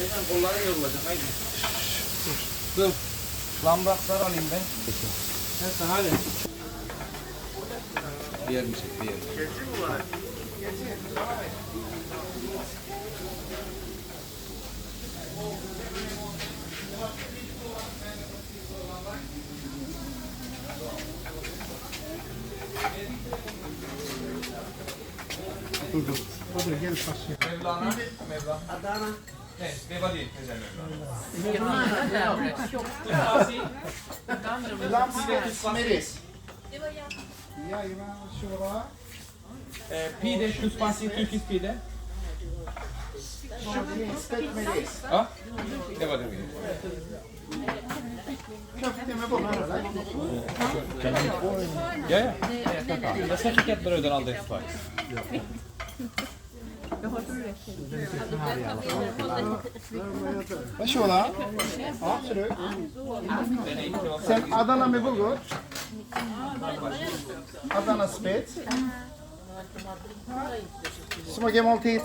Efendim kolları yorulacak haydi. Dur. Lambaklar alayım ben. Neyse hadi. Diğer bir şey, diğer. Mevlana. Mevlana. Adana. Ne? Meva değil. Güzel Mevlana. Meres. Ja, je mag zo Ee, pide, kuspansi, Türkis pide. Spek meres. Ha? Ne var demek? Ja, ja. Jag ska skicka ett bröd och aldrig för. Ja, ser du. Sen Adana med bulgur. Adana spets. Smakemåltid.